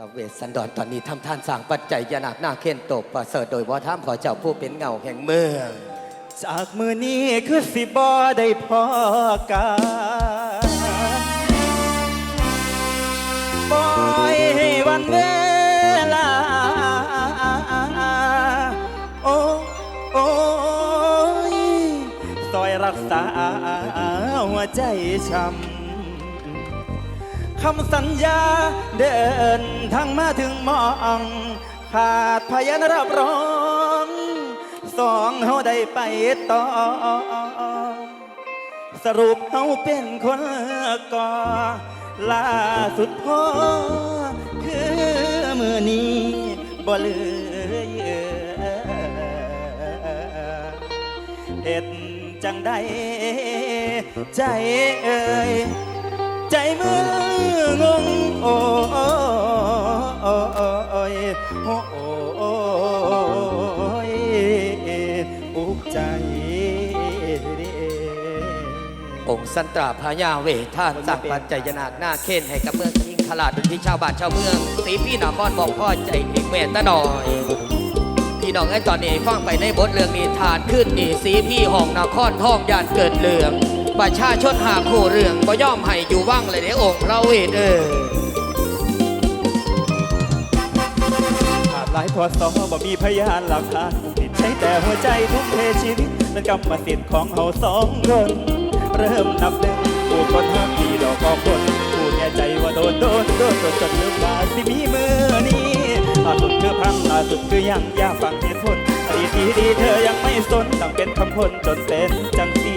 ราเวสสันดรตอนนี้ทำท่านสร้างปัจจัยยานาคหน้าเข็นตกประเสริฐโดยว่าท่ามขอเจ้าผู้เป็นเงาแห่งเมือง จากมือนี้คือสิบอได้พอกันปล่อยให้วันเวลา โอ้โอ้ยซอยรักษาหัวใจช้ำ คำสัญญาเดินทางมาถึงมองขาดพยานรับรองสองเฮาได้ไปต่อ สรุปเฮาเป็นคนก่อล่าสุดพ่อคือมือนี้บ่เหลยเอ็ดจังได้ใจเอ่ย ใจมืองงโอ้โอ้โอ้โอ้โอ้โอ้อุกใจองค์สันตราพญาเวท่านสร้างปัจจัยานาคหน้าเข็นให้กับเมืองอิงคลาดที่ชาวบ้านชาวเมืองสีพี่นครบอกพ่อใจเอกแม่ตะหน่อยพี่น้องไอ้ตอนนี้ฟังไปในบทเรื่องนี้ทานขึ้นนี่สีพี่ห้องนครท่องยานเกิดเรื่อง ประชาชนหาคู่เรื่องก็ย่อมให้อยู่ว่างเลยในองค์พระเวทเออขาดหลายพอสอบ่มีพยานหลักฐานติดใช้แต่หัวใจทุ่มเทชีวิตเป็นกรรมสิทธิ์ของเราสองคน เริ่มนับหนึ่งผู้คนห้ามดีดอกก็คนผู้แน่ใจว่าโดนโดนโดนจนจนลืมว่าสิมีมือนี้ล่าสุดคือพังล่าสุดคือยังยากฟังเหตุผลอดีตที่ดีเธอยังไม่สนต้องเป็นคำคนจนเป็นจังสี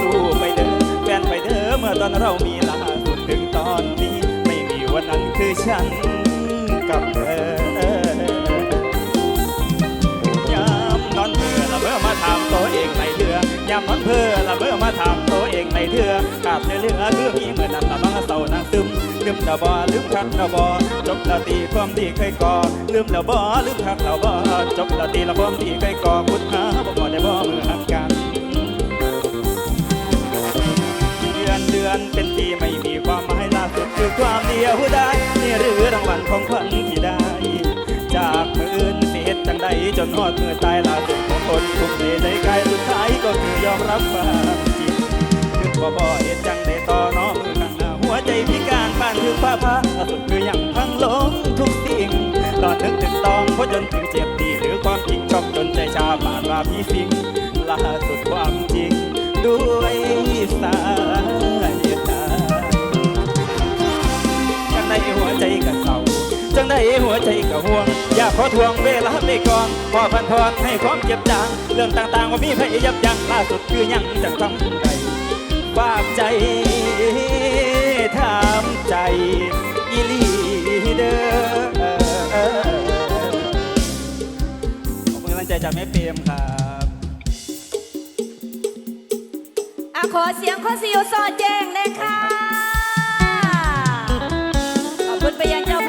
สู้ไปเด้อแฟนไปเด้อเมื่อตอนเรามีล่าสุดถึงตอนนี้ ไม่มีวันนั้นคือฉันกับเธอยามนอนเพื่อละเมื่อมาถามตัวเองในเถื่อยามนอนเพื่อละเมื่อมาถามตัวเองในเถื่อกาบเนื้อเลือคือมีเมื่อนั้นละบังเศร้านางซึมลืมละบอลืมคักละบอจบละตีความดีเคยก่อลืมละบอลืมคักละบอจบละตีละความดีเคยก่อพุทธาบ่บ่ได้บ่มือหักกัน อนเป็นปีไม่มีความหมายล่าสุดคือความเดียวได้นี่หรือรางวัลของขวัญที่ได้ จากมืออื่นเสียจังใดจนหอดมือตายล่าสุดของคนทุ่มเทใจกายสุดท้ายก็คือยอมรับความจริงคือบ่บ่เอ็ดจังได้ต่อน้อมือข้างหน้าหัวใจพิการบ้านคือผ้าผ้าล่าสุดคือยังพังลงทุกสิ่งตอนนึกถึงตองเพราะจนถึงเจ็บดีหรือความจริงชอกจนใจชาบาดว่าพี่สิงล่าสุดความจริงด้วย ขอทวงเวลาไปก่อนพอพันพรให้ความเจ็บจางเรื่องต่างๆว่ามีพยยับยั้งล่าสุดคือยังจังทำใดฝากใจถามใจอีลีเดอขอบคุณกำลังใจจากแม่เปรมครับอะขอเสียงขอสิวสอดแจ้งเลยค่ะขอบคุณไปยังเจ้า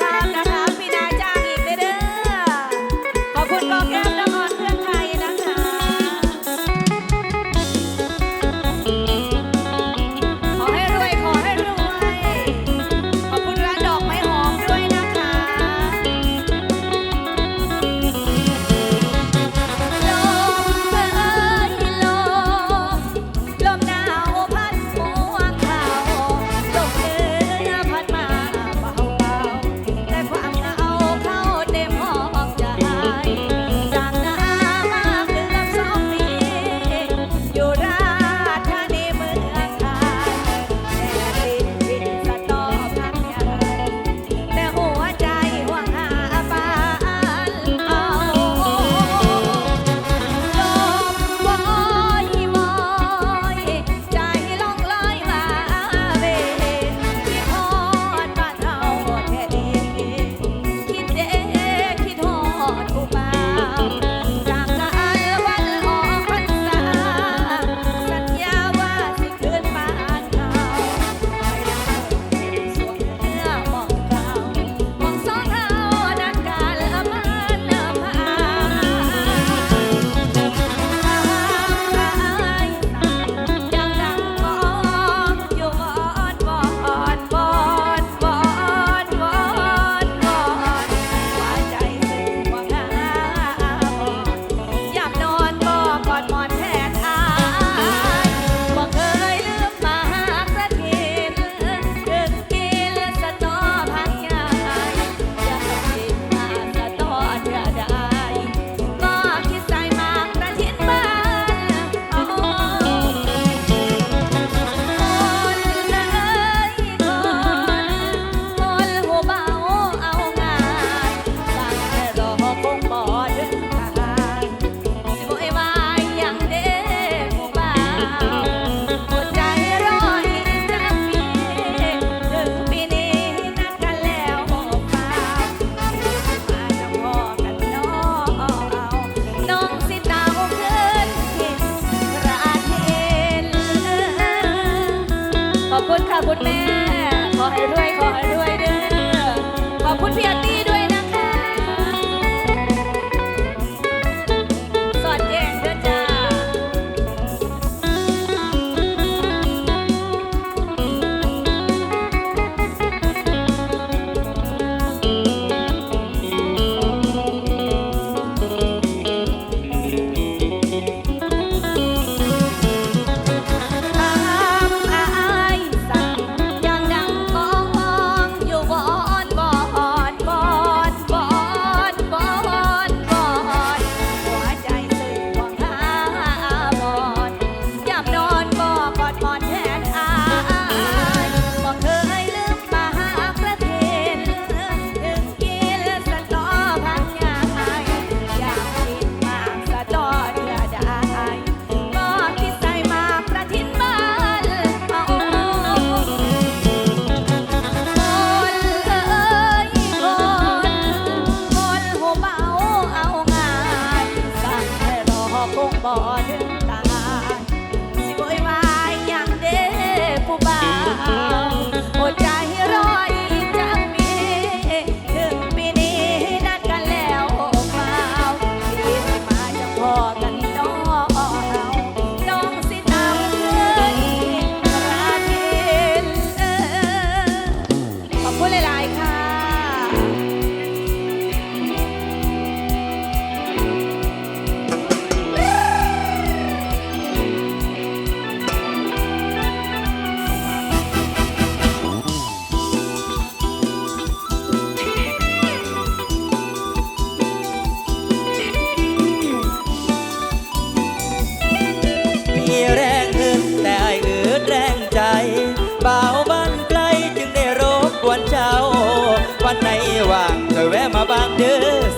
ค่ะคุณแม่ ขอให้รวยขอให้รวยเด้อ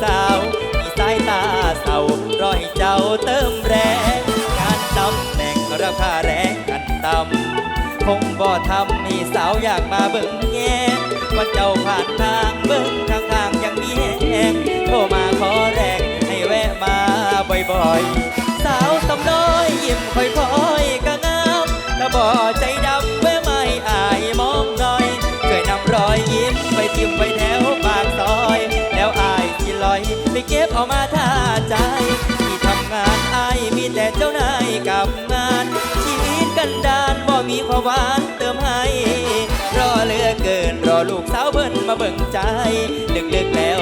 สาวมีสายตาเศร้ารอให้เจ้าเติมแรงงานตำแหน่งราคาแรงกันตำคงบ่ทำให้สาวอยากมาเบิ่งแง่วันเจ้าผ่านทางเบิ่งข้างยังมีแหงโทรมาขอแรงให้แวะมาบ่อยๆ สาวสำน้อยยิ้มค่อยๆก็งามถ้าบ่ใจดำแวะไม่อายมองหน่อยช่วยนำรอยยิ้มไปทิมไว้แถวปานบ่มีความหวานเติมให้ รอเหลือเกินรอลูกสาวเบิ่นมาเบิ่งใจ ดึกๆแล้ว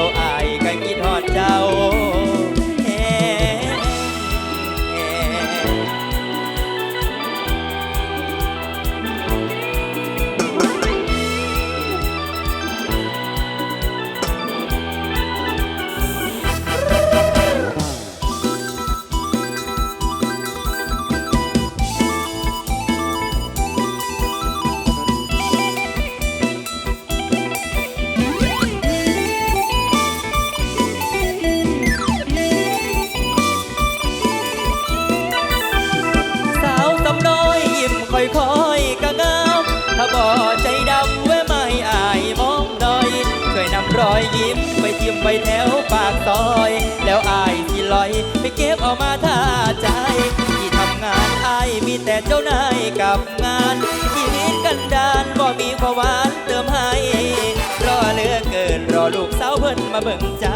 ถ้าบ่ใจดำไว้ไม่อายมองหน่อย ช่วยนำรอยยิ้มไปทิมไปแถวปากซอย แล้วอายที่ลอยไปเก็บเอามาท่าใจ ที่ทำงานอายมีแต่เจ้านายกับงานชีวิตกันดานบ่มีความหวานเติมให้รอเลือเกินรอลูกสาวเพิ่นมาเบิ่งใจ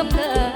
of love.